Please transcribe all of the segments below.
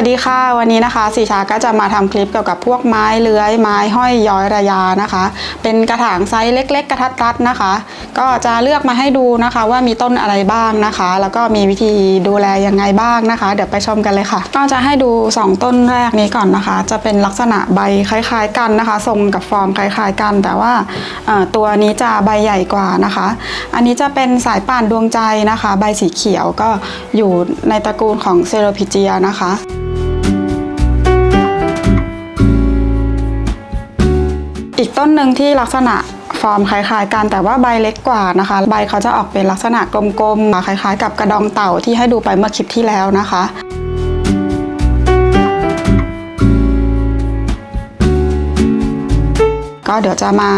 วัสดีค่ะ วันนี้นะคะสีชาก็จะมาทำคลิปเกี่ยวกับพวกไม้เลื้อย ไม้ห้อยย้อยระยานะคะ เป็นกระถางไซส์เล็ก ๆ กระทัดรัดนะคะ ก็จะเลือกมาให้ดูนะคะ ว่ามีต้นอะไรบ้างนะคะ แล้วก็มีวิธีดูแลยังไงบ้างนะคะ เดี๋ยวไปชมกันเลยค่ะ ก็จะให้ดู 2 ต้นแรกนี้ก่อนนะคะ จะเป็นลักษณะใบคล้าย ๆ กันนะคะ ทรงกับฟอร์มคล้ายๆกัน แต่ว่าตัวนี้จะใบใหญ่กว่านะคะ อันนี้จะเป็นสายป่านดวงใจนะคะ ใบสีเขียวก็อยู่ในตระกูลของเซโรพิเจียนะคะ อีกต้นหนึ่งที่ลักษณะฟอร์มคล้ายๆกันแต่ว่าใบเล็กกว่านะคะ ใบเขาจะออกเป็นลักษณะกลมๆคล้ายๆ กับกระดองเต่าที่ให้ดูไปเมื่อคลิปที่แล้วนะคะก็เดี๋ยวจะมา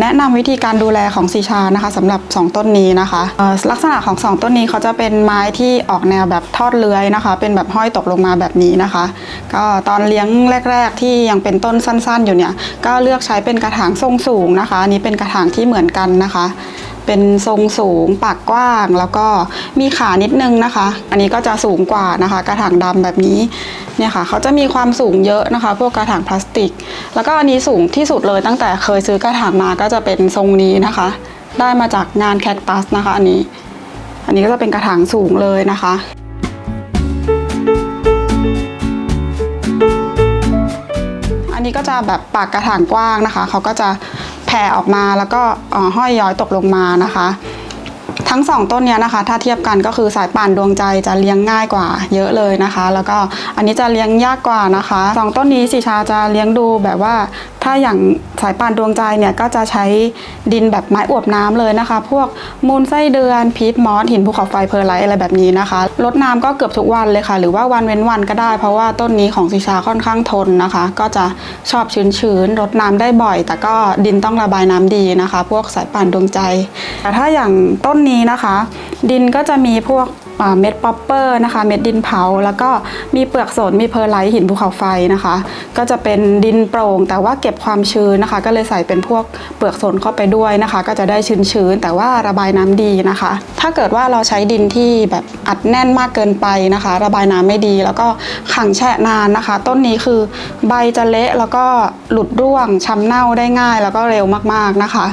แนะนำวิธีการดูแลของสีชานะคะสำหรับ 2 ต้นนี้นะคะลักษณะของ 2 ต้นนี้เขาจะเป็นไม้ที่ออกแนวแบบทอดเลื้อยนะคะ เป็นแบบห้อยตกลงมาแบบนี้นะคะ ก็ตอนเลี้ยงแรก ๆ ที่ยังเป็นต้นสั้น ๆ อยู่เนี่ย ก็เลือกใช้เป็นกระถางทรงสูงนะคะอันนี้เป็นกระถางที่เหมือนกันนะคะ เป็นทรงสูงปากกว้างแล้วก็มีขานิดนึงนะคะ อันนี้ก็จะสูงกว่านะคะ กระถางดำแบบนี้ เนี่ยค่ะเขาจะมีความสูงเยอะนะคะ พวกกระถางพลาสติก แล้วก็อันนี้สูงที่สุดเลยตั้งแต่เคยซื้อกระถางมาก็จะเป็นทรงนี้นะคะ ได้มาจากงานแคคตัสนะคะ อันนี้ อันนี้ก็จะเป็นกระถางสูงเลยนะคะอันนี้ก็จะแบบปากกระถางกว้างนะคะ เขาก็จะแผ่ออกมาแล้วก็ห้อยย้อยตกลงมานะคะ ทั้งสองต้นเนี้ยนะคะ ถ้าเทียบกันก็คือสายป่านดวงใจจะเลี้ยงง่ายกว่าเยอะเลยนะคะ แล้วก็อันนี้จะเลี้ยงยากกว่านะคะสองต้นนี้สิชาจะเลี้ยงดูแบบว่า ถ้าอย่างสายป่านดวงใจเนี่ยก็จะใช้ดินแบบไม้อวบน้ำเลยนะคะ พวกมูลไส้เดือนพีทมอสหินภูเขาไฟเพอร์ไลท์อะไรแบบนี้นะคะรดน้ำก็เกือบทุกวันเลยค่ะ หรือว่าวันเว้นวันก็ได้ เพราะว่าต้นนี้ของสิชาค่อนข้างทนนะคะ ก็จะชอบชื้นๆรดน้ำได้บ่อย แต่ก็ดินต้องระบายน้ำดีนะคะ พวกสายป่านดวงใจ แต่ถ้าอย่างต้นนี้นะคะ ดินก็จะมีพวก เม็ดป๊อปเปอร์นะคะ เม็ดดินเผา แล้วก็มีเปลือกสนมีเพอร์ไลท์หินภูเขาไฟนะคะ ก็จะเป็นดินโปร่ง แต่ว่าเก็บความชื้นนะคะ ก็เลยใส่เป็นพวกเปลือกสนเข้าไปด้วยนะคะ ก็จะได้ชื้นๆแต่ว่าระบายน้ำดีนะคะ ถ้าเกิดว่าเราใช้ดินที่แบบอัดแน่นมากเกินไปนะคะ ระบายน้ำไม่ดี แล้วก็ขังแช่นานนะคะ ต้นนี้คือใบจะเละแล้วก็หลุดร่วงช้ำเน่าได้ง่าย แล้วก็เร็วมากๆนะคะ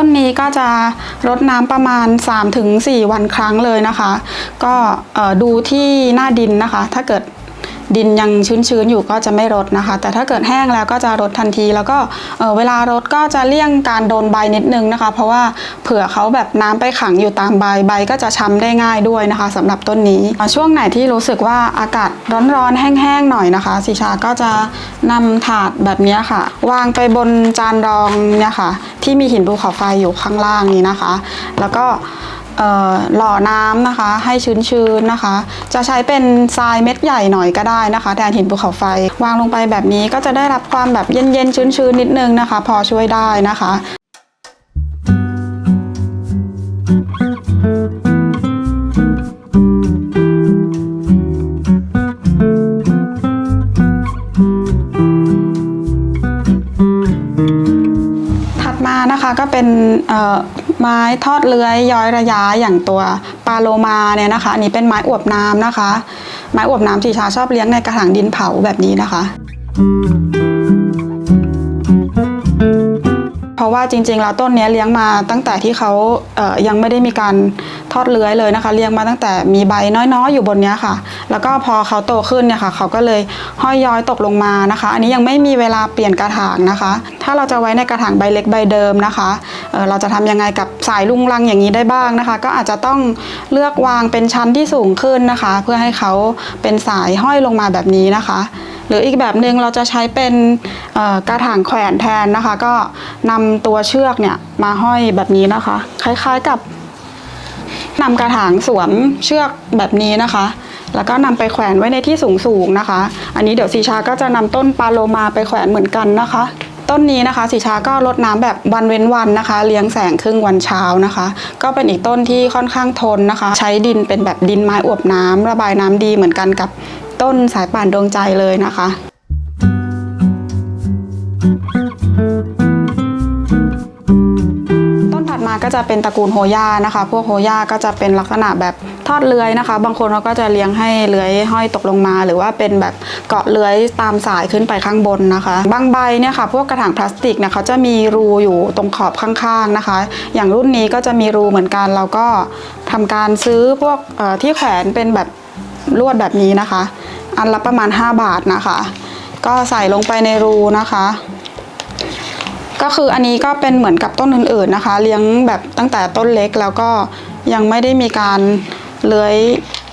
ต้นนี้ก็จะรดน้ำประมาณ 3-4 วันครั้งเลยนะคะ ก็ดูที่หน้าดินนะคะ ถ้าเกิด ดินยังชื้นๆอยู่ก็จะไม่รดนะคะ แต่ถ้าเกิดแห้งแล้วก็จะรดทันที แล้วก็เออเวลารดก็จะเลี่ยงการโดนใบนิดนึงนะคะ เพราะว่าเผื่อเขาแบบน้ำไปขังอยู่ตามใบใบก็จะช้ำได้ง่ายด้วยนะคะสำหรับต้นนี้ ช่วงไหนที่รู้สึกว่าอากาศร้อนๆแห้งๆหน่อยนะคะสิชาก็จะนำถาดแบบนี้ค่ะ วางไปบนจานรองเนี่ยค่ะที่มีหินภูเขาไฟอยู่ข้างล่างนี้นะคะ แล้วก็ หล่อน้ำนะคะ ให้ชื้นๆนะคะ จะใช้เป็นทรายเม็ดใหญ่หน่อยก็ได้นะคะแทนหินภูเขาไฟ วางลงไปแบบนี้ก็จะได้รับความแบบเย็นๆชื้นๆนิดนึงนะคะ พอช่วยได้นะคะถัดมานะคะก็เป็น ไม้ทอดเลื้อยย้อยระยะอย่างตัวปาโลมาเนี่ยนะคะอันนี้เป็นไม้อวบน้ำนะคะ ไม้อวบน้ำสีชาชอบเลี้ยงในกระถางดินเผาแบบนี้นะคะ เพราะว่าจริงๆแล้วต้นนี้เลี้ยงมาตั้งแต่ที่เขาเยังไม่ได้มีการทอดเลื้อยเลยนะคะ เลี้ยงมาตั้งแต่มีใบน้อยๆอยู่บนนี้ค่ะ แล้วก็พอเขาโตขึ้นเนี่ยค่ะ เขาก็เลยห้อยย้อยตกลงมานะคะ อันนี้ยังไม่มีเวลาเปลี่ยนกระถางนะคะ ถ้าเราจะไว้ในกระถางใบเล็กใบเดิมนะคะเเราจะทำยังไงกับสายลุงลังอย่างนี้ได้บ้างนะคะ ก็อาจจะต้องเลือกวางเป็นชั้นที่สูงขึ้นนะคะ เพื่อให้เขาเป็นสายห้อยลงมาแบบนี้นะคะหรืออีกแบบหนึ่งเราจะใช้เป็นกระถางแขวนแทนนะคะ ก็นำตัวเชือกเนี่ยมาห้อยแบบนี้นะคะ คล้ายๆกับนำกระถางสวมเชือกแบบนี้นะคะ แล้วก็นำไปแขวนไว้ในที่สูงๆนะคะ อันนี้เดี๋ยวสีชาก็จะนำต้นปาโลมาไปแขวนเหมือนกันนะคะ ต้นนี้นะคะสีชาก็รดน้ำแบบวันเว้นวันนะคะ เลี้ยงแสงครึ่งวันเช้านะคะ ก็เป็นอีกต้นที่ค่อนข้างทนนะคะ ใช้ดินเป็นแบบดินไม้อวบน้ำระบายน้ำดีเหมือนกันกับต้นสายป่านดวงใจเลยนะคะ ก็จะเป็นตระกูลโฮย่านะคะ พวกโฮย่าก็จะเป็นลักษณะแบบทอดเลื้อยนะคะ บางคนเขาก็จะเลี้ยงให้เลื้อยห้อยตกลงมา หรือว่าเป็นแบบเกาะเลื้อยตามสายขึ้นไปข้างบนนะคะ บางใบเนี่ยค่ะ พวกกระถางพลาสติกเนี่ยเขาจะมีรูอยู่ตรงขอบข้างๆนะคะ อย่างรุ่นนี้ก็จะมีรูเหมือนกัน เราก็ทำการซื้อพวกที่แขวนเป็นแบบลวดแบบนี้นะคะ อันละประมาณ 5 บาทนะคะ ก็ใส่ลงไปในรูนะคะ ก็คืออันนี้ก็เป็นเหมือนกับต้นอื่นๆนะคะ เลี้ยงแบบตั้งแต่ต้นเล็กแล้วก็ยังไม่ได้มีการเลื้อย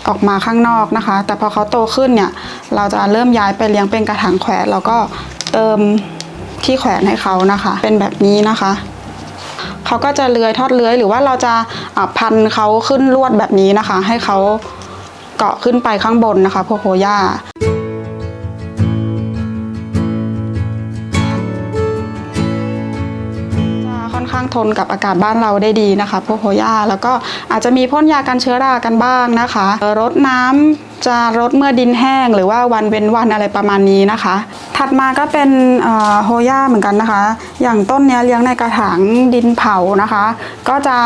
ออกมาข้างนอกนะคะ แต่พอเขาโตขึ้นเนี่ย เราจะเริ่มย้ายไปเลี้ยงเป็นกระถางแขวนแล้วก็เติมที่แขวนให้เขานะคะ เป็นแบบนี้นะคะเขาก็จะเลื้อยทอดเลื้อยหรือว่าเราจะะพันเขาขึ้นลวดแบบนี้นะคะ ให้เขาเกาะขึ้นไปข้างบนนะคะพวกโฮย่า ทนกับอากาศบ้านเราได้ดีนะคะพวกโฮย่าแล้วก็อาจจะมีพ่นยากันเชื้อรากันบ้างนะคะรดน้ำจะรดเมื่อดินแห้งหรือว่าวันเว้นวันอะไรประมาณนี้นะคะ ถัดมาก็เป็นโฮย่าเหมือนกันนะคะ อย่างต้นนี้เลี้ยงในกระถางดินเผานะคะ ก็จะ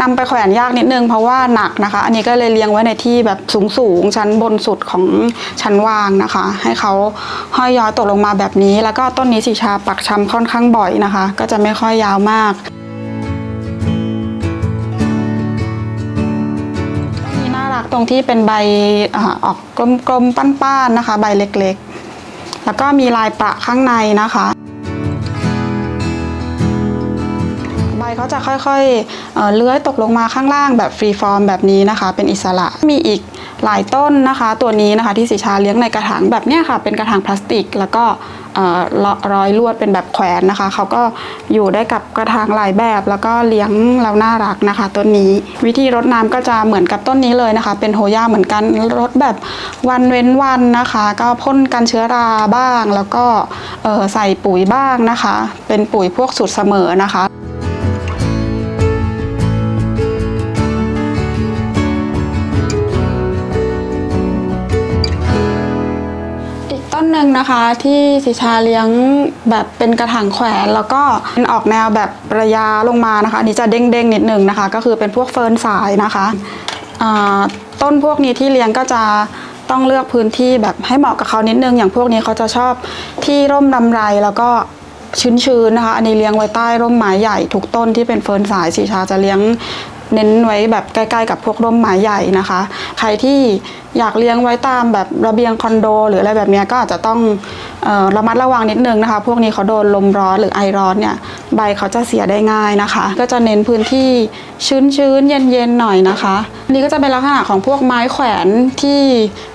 นำไปแขวนยากนิดนึงเพราะว่าหนักนะคะ อันนี้ก็เลยเลี้ยงไว้ในที่แบบสูงๆชั้นบนสุดของชั้นวางนะคะ ให้เขาห้อยย้อยตกลงมาแบบนี้ แล้วก็ต้นนี้สีชาปักชำค่อนข้างบ่อยนะคะ ก็จะไม่ค่อยยาวมาก ตรงที่เป็นใบออกกลมๆป้านๆนะคะ ใบเล็กๆ แล้วก็มีลายประข้างในนะคะ ใบเขาจะค่อยๆเลื้อยตกลงมาข้างล่างแบบฟรีฟอร์มแบบนี้นะคะ เป็นอิสระมีอีกหลายต้นนะคะ ตัวนี้นะคะที่สีชาเลี้ยงในกระถางแบบนี้ค่ะ เป็นกระถางพลาสติก แล้วก็ ร้อยลวดเป็นแบบแขวนนะคะ เขาก็อยู่ได้กับกระถางหลายแบบแล้วก็เลี้ยงเราน่ารักนะคะต้นนี้วิธีรดน้ำก็จะเหมือนกับต้นนี้เลยนะคะ เป็นโฮย่าเหมือนกันรดแบบวันเว้นวันนะคะ ก็พ่นกันเชื้อราบ้าง แล้วก็ใส่ปุ๋ยบ้างนะคะ เป็นปุ๋ยพวกสูตรเสมอนะคะ หนึ่งนะคะที่สิชาเลี้ยงแบบเป็นกระถางแขวน แล้วก็เป็นออกแนวแบบระยะลงมานะคะอันนี้จะเด้งๆนิดนึงนะคะ ก็คือเป็นพวกเฟิร์นสายนะคะต้นพวกนี้ที่เลี้ยงก็จะต้องเลือกพื้นที่แบบให้เหมาะกับเขานิดนึง อย่างพวกนี้เขาจะชอบที่ร่มรำไรแล้วก็ชื้นๆนะคะ อันนี้เลี้ยงไว้ใต้ร่มไม้ใหญ่ทุกต้นที่เป็นเฟิร์นสายสีชาจะเลี้ยงเน้นไว้แบบใกล้ ๆ กับพวกร่มไม้ใหญ่นะคะ ใครที่ อยากเลี้ยงไว้ตามแบบระเบียงคอนโด หรืออะไรแบบนี้ก็อาจจะต้องออระมัดระวังนิดนึงนะคะ พวกนี้เขาโดนลมร้อนหรือไอร้อนเนี่ยใบเขาจะเสียได้ง่ายนะคะ ก็จะเน้นพื้นที่ชื้นๆเย็นๆหน่อยนะคะนนี้ก็จะเป็นลักษณะของพวกไม้แขวนที่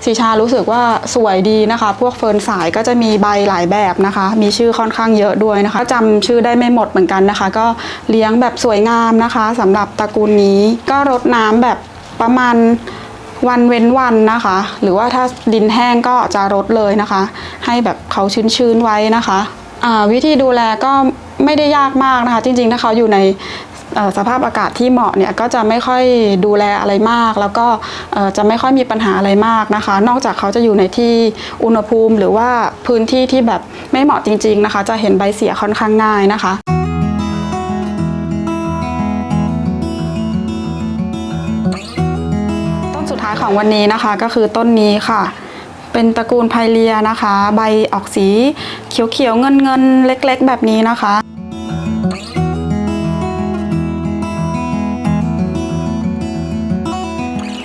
สีชารู้สึกว่าสวยดีนะคะ พวกเฟิร์นสายก็จะมีใบหลายแบบนะคะ มีชื่อค่อนข้างเยอะด้วยนะคะจำชื่อได้ไม่หมดเหมือนกันนะคะ ก็เลี้ยงแบบสวยงามนะคะสำหรับตระกูลนี้ก็รดน้ำแบบประมาณ วันเว้นวันนะคะ หรือว่าถ้าดินแห้งก็จะรดเลยนะคะ ให้แบบเขาชื้นๆไว้นะคะอ่าวิธีดูแลก็ไม่ได้ยากมากนะคะ จริงๆ ถ้าเขาอยู่ในสภาพอากาศที่เหมาะเนี่ยก็จะไม่ค่อยดูแลอะไรมาก แล้วก็จะไม่ค่อยมีปัญหาอะไรมากนะคะ นอกจากเขาจะอยู่ในที่อุณหภูมิ หรือว่าพื้นที่ที่แบบไม่เหมาะจริง ๆนะคะ จะเห็นใบเสียค่อนข้างง่ายนะคะ ดท้ายของวันนี้นะคะก็คือต้นนี้ค่ะ เป็นตระกูลไพเลียนะคะ ใบออกสีเขียวๆเงินๆเล็กๆ แบบนี้นะคะ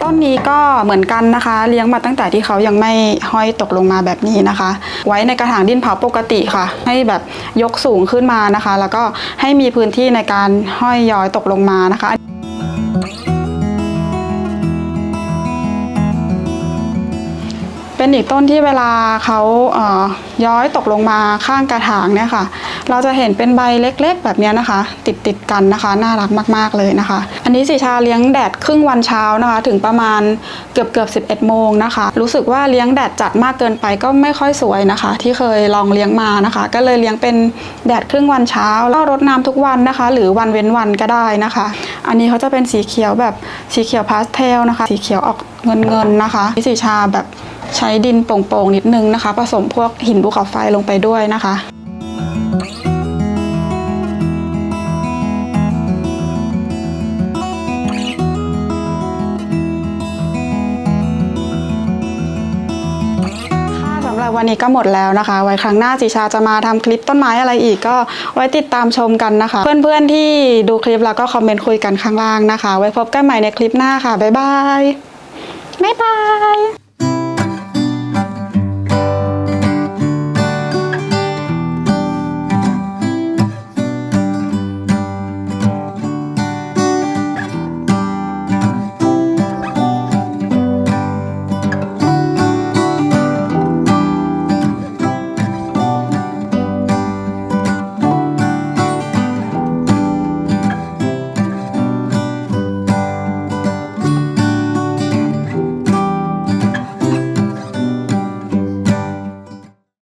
ต้นนี้ก็เหมือนกันนะคะ เลี้ยงมาตั้งแต่ที่เขายังไม่ห้อยตกลงมาแบบนี้นะคะ ไว้ในกระถางดินเผาปกติค่ะ ให้แบบยกสูงขึ้นมานะคะ แล้วก็ให้มีพื้นที่ในการห้อยย้อยตกลงมานะคะ เป็นอีกต้นที่เวลาเขาเอ่ย้อยตกลงมาข้างกระถางเนี่ยค่ะ เราจะเห็นเป็นใบเล็กๆ แบบนี้นะคะ ติดติดๆกันนะคะ น่ารักมากๆเลยนะคะ อันนี้สีชาเลี้ยงแดดครึ่งวันเช้านะคะ ถึงประมาณเกือบเกือบ11โมงนะคะ รู้สึกว่าเลี้ยงแดดจัดมากเกินไปก็ไม่ค่อยสวยนะคะ ที่เคยลองเลี้ยงมานะคะ ก็เลยเลี้ยงเป็นแดดครึ่งวันเช้า แล้วรดน้ำทุกวันนะคะ หรือวันเว้นวันก็ได้นะคะ อันนี้เขาจะเป็นสีเขียวแบบสีเขียวพาสเทลนะคะ สีเขียวออก เงินเงินนะคะมิสิชาแบบใช้ดินโป่งๆนิดนึงนะคะ ผสมพวกหินภูเขาไฟลงไปด้วยนะคะวันนี้ก็หมดแล้วนะคะ ไว้ครั้งหน้าสิชาจะมาทำคลิปต้นไม้อะไรอีกก็ไว้ติดตามชมกันนะคะ เพื่อนๆที่ดูคลิปแล้วก็คอมเมนต์คุยกันข้างล่างนะคะ ไว้พบกันใหม่ในคลิปหน้าค่ะ บ๊ายบาย บ๊ายบาย